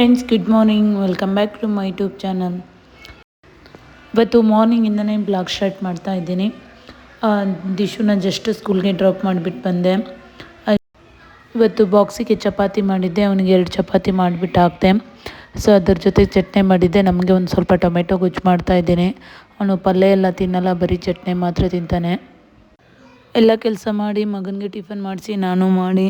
Friends good morning welcome back to my YouTube channel ಇವತ್ತು ಮಾರ್ನಿಂಗಿಂದನೇ blog start ಮಾಡ್ತಾ ಇದ್ದೀನಿ. ದಿಶುನ ಜಸ್ಟ್ ಸ್ಕೂಲ್ಗೆ ಡ್ರಾಪ್ ಮಾಡಿಬಿಟ್ಟು ಬಂದೆ. ಇವತ್ತು ಬಾಕ್ಸಿಗೆ ಚಪಾತಿ ಮಾಡಿದ್ದೆ. ಅವನಿಗೆ ಎರಡು ಚಪಾತಿ ಮಾಡಿಬಿಟ್ಟು ಹಾಕ್ತೆ ಸೊ ಅದ್ರ ಜೊತೆ ಚಟ್ನಿ ಮಾಡಿದ್ದೆ. ನಮಗೆ ಒಂದು ಸ್ವಲ್ಪ ಟೊಮೆಟೊ ಗೊಜ್ಜು ಮಾಡ್ತಾ ಇದ್ದೀನಿ. ಅವನು ಪಲ್ಯ ಎಲ್ಲ ತಿನ್ನಲ್ಲ, ಬರೀ ಚಟ್ನಿ ಮಾತ್ರ ತಿಂತಾನೆ. ಎಲ್ಲ ಕೆಲಸ ಮಾಡಿ, ಮಗನಿಗೆ ಟಿಫನ್ ಮಾಡಿಸಿ, ನಾನು ಮಾಡಿ,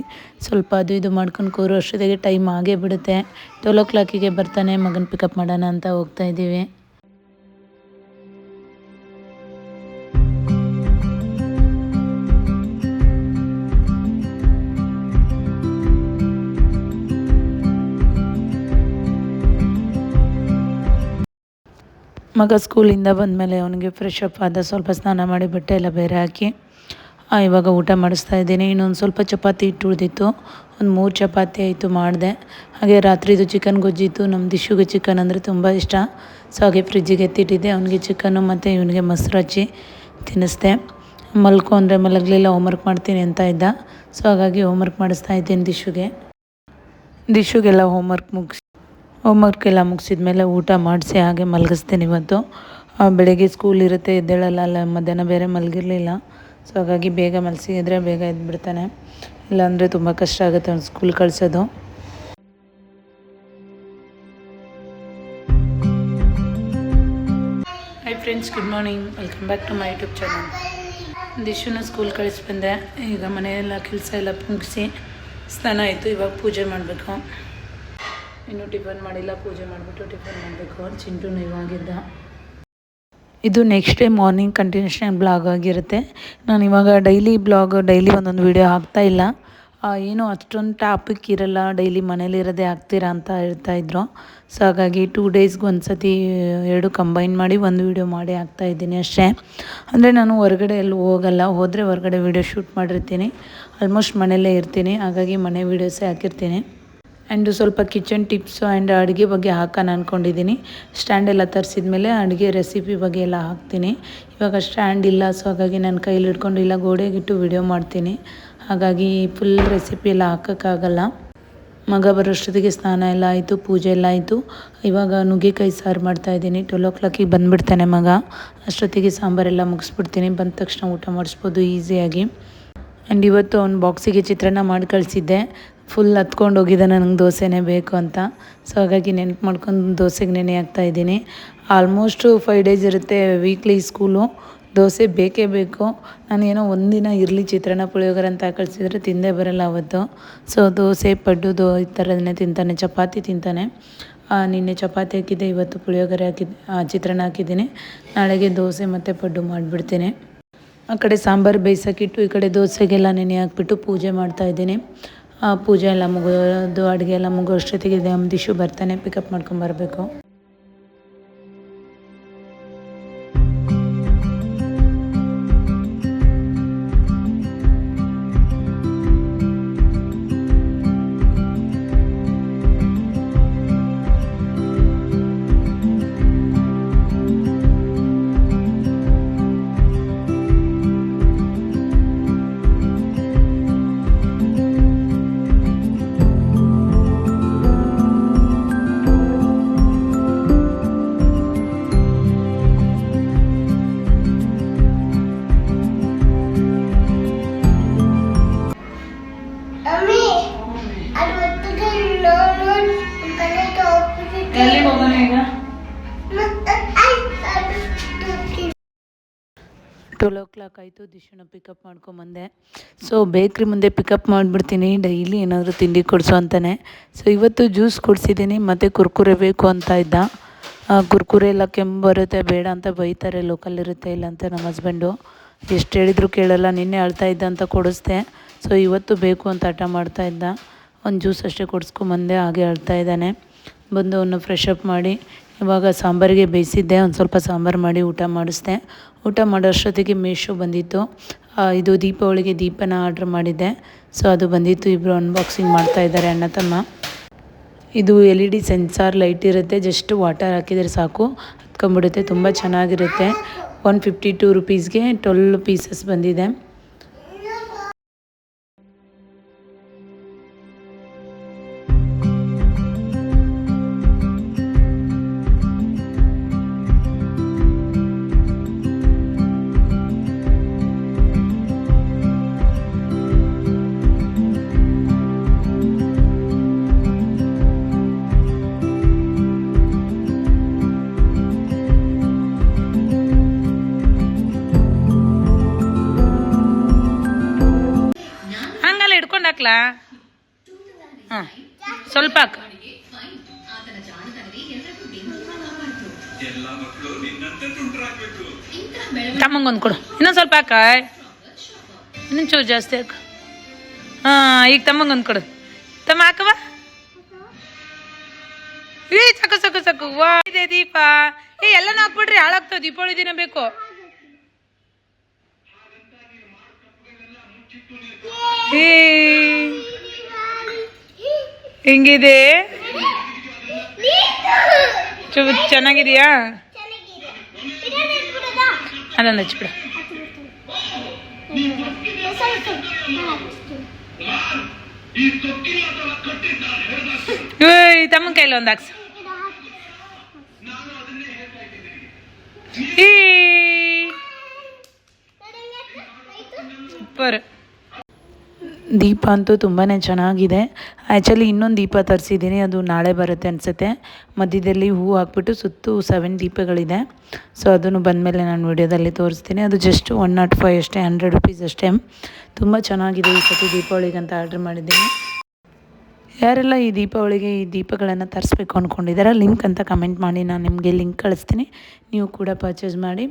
ಸ್ವಲ್ಪ ಅದು ಇದು ಮಾಡ್ಕೊಂಡು ಕೂರೋ. ಅಷ್ಟೊತ್ತಿಗೆ ಟೈಮ್ ಆಗೇ ಬಿಡುತ್ತೆ. ಟ್ವೆಲ್ ಓ ಕ್ಲಾಕಿಗೆ ಬರ್ತಾನೆ, ಮಗನ ಪಿಕಪ್ ಮಾಡೋಣ ಅಂತ ಹೋಗ್ತಾ ಇದ್ದೀವಿ. ಮಗ ಸ್ಕೂಲಿಂದ ಬಂದಮೇಲೆ ಅವನಿಗೆ ಫ್ರೆಶ್ ಅಪ್ ಆದ ಸ್ವಲ್ಪ ಸ್ನಾನ ಮಾಡಿ ಬಟ್ಟೆ ಎಲ್ಲ ಬೇರೆ ಹಾಕಿ. ಇವಾಗ ಊಟ ಮಾಡಿಸ್ತಾ ಇದ್ದೀನಿ. ಇನ್ನೊಂದು ಸ್ವಲ್ಪ ಚಪಾತಿ ಹಿಟ್ಟು ಉಳಿದಿತ್ತು ಒಂದು ಮೂರು ಚಪಾತಿ ಆಯಿತು ಮಾಡಿದೆ. ಹಾಗೆ ರಾತ್ರಿದು ಚಿಕನ್ ಗೊಜ್ಜಿತ್ತು. ನಮ್ಮ ದಿಶುಗೆ ಚಿಕನ್ ಅಂದರೆ ತುಂಬ ಇಷ್ಟ. ಸೊ ಹಾಗೆ ಫ್ರಿಜ್ಜಿಗೆ ಎತ್ತಿಟ್ಟಿದ್ದೆ. ಅವನಿಗೆ ಚಿಕನ್ನು ಮತ್ತು ಇವನಿಗೆ ಮೊಸರು ಹಚ್ಚಿ ತಿನ್ನಿಸ್ದೆ. ಮಲ್ಕೊ ಅಂದರೆ ಮಲಗಲಿಲ್ಲ ಹೋಮ್ವರ್ಕ್ ಮಾಡ್ತೀನಿ ಅಂತ ಇದ್ದ. ಸೊ ಹಾಗಾಗಿ ಹೋಮ್ವರ್ಕ್ ಮಾಡಿಸ್ತಾ ಇದ್ದೀನಿ ದಿಶುಗೆ. ದಿಶುಗೆಲ್ಲ ಹೋಮ್ವರ್ಕ್ ಮುಗಿಸಿ ಹೋಮ್ವರ್ಕ್ ಎಲ್ಲ ಮುಗಿಸಿದ ಮೇಲೆ ಊಟ ಮಾಡಿಸಿ ಹಾಗೆ ಮಲಗಿಸ್ತೀನಿ ಇವತ್ತು. ಬೆಳಗ್ಗೆ ಸ್ಕೂಲ್ ಇರುತ್ತೆ, ಎದ್ದೇಳಲ್ಲ, ಅಲ್ಲ, ಮಧ್ಯಾಹ್ನ ಬೇರೆ ಮಲಗಿರಲಿಲ್ಲ. ಸೊ ಹಾಗಾಗಿ ಬೇಗ ಮಲಸಿದ್ರೆ ಬೇಗ ಎದ್ಬಿಡ್ತಾನೆ. ಇಲ್ಲಾಂದರೆ ತುಂಬ ಕಷ್ಟ ಆಗುತ್ತೆ ಅವ್ನು ಸ್ಕೂಲ್ ಕಳಿಸೋದು. Hi friends good morning welcome back to my YouTube channel ದಿಶುನ school ಕಳಿಸ್ಬಂದೆ ಈಗ ಮನೆಯೆಲ್ಲ ಕೆಲಸ ಎಲ್ಲ ಮುಗಿಸಿ ಸ್ನಾನ ಆಯಿತು, ಇವಾಗ ಪೂಜೆ ಮಾಡಬೇಕು. ಇನ್ನೂ ಟಿಫನ್ ಮಾಡಿಲ್ಲ, ಪೂಜೆ ಮಾಡಿಬಿಟ್ಟು ಟಿಫನ್ ಮಾಡಬೇಕು. ಚಿಂಟು ಇವಾಗಿದ್ದ ಇದು next day morning continuation blog ಆಗಿರುತ್ತೆ. ನಾನು ಇವಾಗ ಡೈಲಿ ಬ್ಲಾಗ್ ಡೈಲಿ ಒಂದೊಂದು ವೀಡಿಯೋ ಹಾಕ್ತಾ ಇಲ್ಲ. ಏನು ಅಷ್ಟೊಂದು ಟಾಪಿಕ್ ಇರಲ್ಲ ಡೈಲಿ ಮನೇಲಿರೋದೇ ಹಾಕ್ತೀರಾ ಅಂತ ಹೇಳ್ತಾ ಇದ್ರು. ಸೊ ಹಾಗಾಗಿ ಟೂ ಡೇಸ್ಗೆ ಒಂದು ಸತಿ ಎರಡು ಕಂಬೈನ್ ಮಾಡಿ ಒಂದು ವೀಡಿಯೋ ಮಾಡಿ ಹಾಕ್ತಾ ಇದ್ದೀನಿ ಅಷ್ಟೇ. ಅಂದರೆ ನಾನು ಹೊರಗಡೆ ಎಲ್ಲೂ ಹೋಗಲ್ಲ, ಹೋದರೆ ಹೊರಗಡೆ ವೀಡಿಯೋ ಶೂಟ್ ಮಾಡಿರ್ತೀನಿ. ಆಲ್ಮೋಸ್ಟ್ ಮನೆಯಲ್ಲೇ ಇರ್ತೀನಿ, ಹಾಗಾಗಿ ಮನೆ ವೀಡಿಯೋಸೇ ಹಾಕಿರ್ತೀನಿ. ಆ್ಯಂಡ್ ಸ್ವಲ್ಪ ಕಿಚನ್ ಟಿಪ್ಸು ಆ್ಯಂಡ್ ಅಡುಗೆ ಬಗ್ಗೆ ಹಾಕೋಣ ಅಂದ್ಕೊಂಡಿದ್ದೀನಿ ಸ್ಟ್ಯಾಂಡ್ ಎಲ್ಲ ತರಿಸಿದ ಮೇಲೆ ಅಡುಗೆ ರೆಸಿಪಿ ಬಗ್ಗೆ ಎಲ್ಲ ಹಾಕ್ತೀನಿ. ಇವಾಗ ಸ್ಟ್ಯಾಂಡ್ ಇಲ್ಲ ಸೊ ಹಾಗಾಗಿ ನನ್ನ ಕೈಲಿ ಹಿಡ್ಕೊಂಡು ಇಲ್ಲ ಗೋಡೆಗಿಟ್ಟು ವಿಡಿಯೋ ಮಾಡ್ತೀನಿ. ಹಾಗಾಗಿ ಫುಲ್ ರೆಸಿಪಿ ಎಲ್ಲ ಹಾಕೋಕ್ಕಾಗಲ್ಲ. ಮಗ ಬರೋಷ್ಟೊತ್ತಿಗೆ ಸ್ನಾನ ಎಲ್ಲ ಆಯಿತು, ಪೂಜೆ ಎಲ್ಲ ಆಯಿತು. ಇವಾಗ ನುಗ್ಗೆಕಾಯಿ ಸಾರು ಮಾಡ್ತಾಯಿದ್ದೀನಿ ಟ್ವೆಲ್ ಓ ಕ್ಲಾಕಿಗೆ ಬಂದುಬಿಡ್ತಾನೆ ಮಗ. ಅಷ್ಟೊತ್ತಿಗೆ ಸಾಂಬಾರೆಲ್ಲ ಮುಗಿಸ್ಬಿಡ್ತೀನಿ. ಬಂದ ತಕ್ಷಣ ಊಟ ಮಾಡಿಸ್ಬೋದು ಈಸಿಯಾಗಿ ಆ್ಯಂಡ್ ಇವತ್ತು ಅವ್ನು ಬಾಕ್ಸಿಗೆ ಚಿತ್ರಾನ್ನ ಮಾಡಿ ಕಳಿಸಿದ್ದೆ. ಫುಲ್ ಹತ್ಕೊಂಡು ಹೋಗಿದೆ ನನಗೆ ದೋಸೆನೇ ಬೇಕು ಅಂತ. ಸೊ ಹಾಗಾಗಿ ನೆನ್ಪು ಮಾಡ್ಕೊಂಡು ದೋಸೆಗೆ ನೆನೆ ಹಾಕ್ತಾ ಇದ್ದೀನಿ. ಆಲ್ಮೋಸ್ಟು ಫೈವ್ ಡೇಸ್ ಇರುತ್ತೆ ವೀಕ್ಲಿ ಸ್ಕೂಲು. ದೋಸೆ ಬೇಕೇ ಬೇಕು. ನಾನು ಏನೋ ಒಂದಿನ ಇರಲಿ ಚಿತ್ರಾನ್ನ ಪುಳಿಯೋಗರೆ ಅಂತ ಕಳಿಸಿದ್ರೆ ತಿಂದೇ ಬರಲ್ಲ ಅವತ್ತು. ಸೊ ದೋಸೆ ಪಡ್ಡು ದೋ ಈ ಥರದನ್ನೇ ತಿಂತಾನೆ. ಚಪಾತಿ ತಿಂತಾನೆ. ನಿನ್ನೆ ಚಪಾತಿ ಹಾಕಿದ್ದೆ ಇವತ್ತು ಪುಳಿಯೋಗರೆ ಹಾಕಿದ್ದೆ ಚಿತ್ರಾನ್ನ ಹಾಕಿದ್ದೀನಿ. ನಾಳೆಗೆ ದೋಸೆ ಮತ್ತು ಪಡ್ಡು ಮಾಡಿಬಿಡ್ತೀನಿ. ಆ ಕಡೆ ಸಾಂಬಾರು ಬೇಯಿಸೋಕ್ಕಿಟ್ಟು ಈ ಕಡೆ ದೋಸೆಗೆಲ್ಲ ನೆನೆ ಹಾಕ್ಬಿಟ್ಟು ಪೂಜೆ ಮಾಡ್ತಾ ಇದ್ದೀನಿ. ಆ, ಪೂಜೆ ಎಲ್ಲ ಮುಗಿದು ಅಡುಗೆ ಎಲ್ಲ ಮುಗಿಯೋ ಅಷ್ಟೊತ್ತಿಗೆ ನಮ್ಮ ದಿಶು ಬರ್ತಾನೆ ಪಿಕಪ್ ಮಾಡ್ಕೊಂಬರ್ಬೇಕು ಅಮ್ಮಿ ಎಲ್ಲಿ ಹೋಗೋಣ ಈಗ ಟ್ವೆಲ್ ಓ ಕ್ಲಾಕ್ ಆಯಿತು ದಿಶನ ಪಿಕಪ್ ಮಾಡ್ಕೊಂಬಂದೆ ಸೊ ಬೇಕ್ರಿ ಮುಂದೆ ಪಿಕಪ್ ಮಾಡಿಬಿಡ್ತೀನಿ ಡೈಲಿ ಏನಾದರೂ ತಿಂಡಿ ಕೊಡಿಸು ಅಂತಲೇ ಸೊ ಇವತ್ತು ಜ್ಯೂಸ್ ಕೊಡಿಸಿದ್ದೀನಿ, ಮತ್ತು ಕುರ್ಕುರೆ ಬೇಕು ಅಂತ ಇದ್ದ. ಕುರ್ಕುರೆ ಎಲ್ಲ ಕೆಮ್ಮು ಬರುತ್ತೆ, ಬೇಡ ಅಂತ ಬೈತಾರೆ ಲೋಕಲ್ ಇರುತ್ತೆ ಇಲ್ಲ ಅಂತ ನಮ್ಮ ಹಸ್ಬೆಂಡು ಎಷ್ಟು ಹೇಳಿದ್ರು ಕೇಳಲ್ಲ, ನಿನ್ನೆ ಅಳ್ತಾ ಇದ್ದ ಅಂತ ಕೊಡಿಸ್ದೆ. ಸೊ ಇವತ್ತು ಬೇಕು ಅಂತ ಹಠ ಮಾಡ್ತಾ ಇದ್ದ. ಒಂದು ಜ್ಯೂಸ್ ಅಷ್ಟೇ ಕೊಡಿಸ್ಕೊಂಬಂದೆ ಹಾಗೆ ಅಳ್ತಾ ಇದ್ದಾನೆ. ಬಂದು ಅವನ್ನ ಫ್ರೆಶ್ ಅಪ್ ಮಾಡಿ, ಇವಾಗ ಸಾಂಬಾರಿಗೆ ಬೇಯಿಸಿದ್ದೆ, ಒಂದು ಸ್ವಲ್ಪ ಸಾಂಬಾರು ಮಾಡಿ ಊಟ ಮಾಡಿಸ್ದೆ. ಊಟ ಮಾಡೋ ಅಷ್ಟೊತ್ತಿಗೆ ಮೀಶೋ ಬಂದಿತ್ತು ಇದು ದೀಪಾವಳಿಗೆ ದೀಪನ ಆರ್ಡ್ರ್ ಮಾಡಿದ್ದೆ. ಸೊ ಅದು ಬಂದಿತ್ತು. ಇಬ್ಬರು ಅನ್ಬಾಕ್ಸಿಂಗ್ ಮಾಡ್ತಾ ಇದ್ದಾರೆ ಅಣ್ಣ ತಮ್ಮ. ಇದು L E D sensor light ಇರುತ್ತೆ. ಜಸ್ಟ್ ವಾಟರ್ ಹಾಕಿದರೆ ಸಾಕು. ಹತ್ಕೊಂಡ್ಬಿಡುತ್ತೆ ತುಂಬ ಚೆನ್ನಾಗಿರುತ್ತೆ. ಒನ್ ಫಿಫ್ಟಿ ಟೂ ರುಪೀಸ್ಗೆ ಟ್ವೆಲ್ ಪೀಸಸ್ ಬಂದಿದೆ. ಹಾಕ್ಲಾ ಹಾಂ. ಸ್ವಲ್ಪ ಹಾಕು. ತಮ್ಮಂಗೊಂದು ಕೊಡು. ಇನ್ನೊಂದು ಸ್ವಲ್ಪ ಹಾಕ ಇನ್ನೊಂದು ಚೂರು ಜಾಸ್ತಿ ಹಾಕು. ಹಾಂ ಈಗ ತಮ್ಮಂಗೊಂದು ಕೊಡು. ತಮ್ಮ ಹಾಕವಾ ಏ ಸಾಕು ಸಾಕು ಸಾಕು. ವಾ ಇದೆ ದೀಪ. ಏ ಎಲ್ಲನೂ ಹಾಕ್ಬಿಡ್ರಿ. ಹಾಳಾಗ್ತಾವ ದೀಪಾವಳಿ ದಿನ ಬೇಕು. ಹೆಂಗಿದೆ ಚು ಚೆನ್ನಾಗಿದೆಯಾ ಅದೊಂದು ಹಚ್ಬಿಡ ಏಯ್ ತಮ್ಮನ ಕೈಲಿ ಒಂದು ಹಾಕ್ಸ ಈ ಸೂಪರ್ ದೀಪ ಅಂತೂ ತುಂಬಾ ಚೆನ್ನಾಗಿದೆ. ಆ್ಯಕ್ಚುಲಿ ಇನ್ನೊಂದು ದೀಪ ತರಿಸಿದ್ದೀನಿ ಅದು ನಾಳೆ ಬರುತ್ತೆ ಅನಿಸುತ್ತೆ. ಮಧ್ಯದಲ್ಲಿ ಹೂ ಹಾಕ್ಬಿಟ್ಟು ಸುತ್ತು ಸೆವೆನ್ ದೀಪಗಳಿದೆ. ಸೊ ಅದನ್ನು ಬಂದಮೇಲೆ ನಾನು ವಿಡಿಯೋದಲ್ಲಿ ತೋರಿಸ್ತೀನಿ. ಅದು ಜಸ್ಟ್ ಒನ್ ನಾಟ್ ಫೈವ್ ಅಷ್ಟೇ ಹಂಡ್ರೆಡ್ ರುಪೀಸ್ ಅಷ್ಟೇ. ತುಂಬ ಚೆನ್ನಾಗಿದೆ ಈ ಸತಿ ದೀಪಾವಳಿಗಂತ ಆರ್ಡ್ರ್ ಮಾಡಿದ್ದೀನಿ. ಯಾರೆಲ್ಲ ಈ ದೀಪಾವಳಿಗೆ ಈ ದೀಪಗಳನ್ನು ತರಿಸ್ಬೇಕು ಅಂದ್ಕೊಂಡಿದ್ದಾರೆ ಲಿಂಕ್ ಅಂತ ಕಮೆಂಟ್ ಮಾಡಿ ನಾನು ನಿಮಗೆ ಲಿಂಕ್ ಕಳಿಸ್ತೀನಿ. ನೀವು ಕೂಡ ಪರ್ಚೇಸ್ ಮಾಡಿ.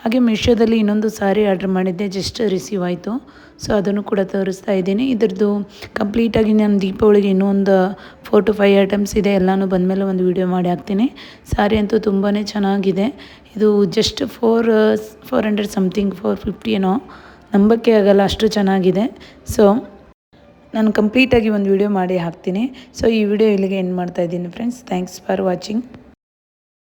ಹಾಗೆ ಮೀಶೋದಲ್ಲಿ ಇನ್ನೊಂದು ಸಾರಿ ಆರ್ಡ್ರ್ ಮಾಡಿದ್ದೆ ಜಸ್ಟ್ ರಿಸೀವ್ ಆಯಿತು. ಸೊ ಅದನ್ನು ಕೂಡ ತೋರಿಸ್ತಾ ಇದ್ದೀನಿ. ಇದ್ರದ್ದು ಕಂಪ್ಲೀಟಾಗಿ ನಾನು ದೀಪಾವಳಿಗೆ ಇನ್ನೊಂದು ಫೋರ್ ಟು ಫೈವ್ ಐಟಮ್ಸ್ ಇದೆ, ಎಲ್ಲನೂ ಬಂದಮೇಲೆ ಒಂದು ವೀಡಿಯೋ ಮಾಡಿ ಹಾಕ್ತೀನಿ. ಸಾರಿ ಅಂತೂ ತುಂಬಾ ಚೆನ್ನಾಗಿದೆ. ಇದು just four four hundred something four fifty ಏನೋ. ನಂಬಕ್ಕೆ ಆಗಲ್ಲ, ಅಷ್ಟು ಚೆನ್ನಾಗಿದೆ. ಸೊ ನಾನು ಕಂಪ್ಲೀಟಾಗಿ ಒಂದು ವಿಡಿಯೋ ಮಾಡಿ ಹಾಕ್ತೀನಿ. ಸೊ ಈ ವಿಡಿಯೋ ಇಲ್ಲಿಗೆ ಎಂಡ್ ಮಾಡ್ತಾ ಇದ್ದೀನಿ ಫ್ರೆಂಡ್ಸ್ ಥ್ಯಾಂಕ್ಸ್ ಫಾರ್ ವಾಚಿಂಗ್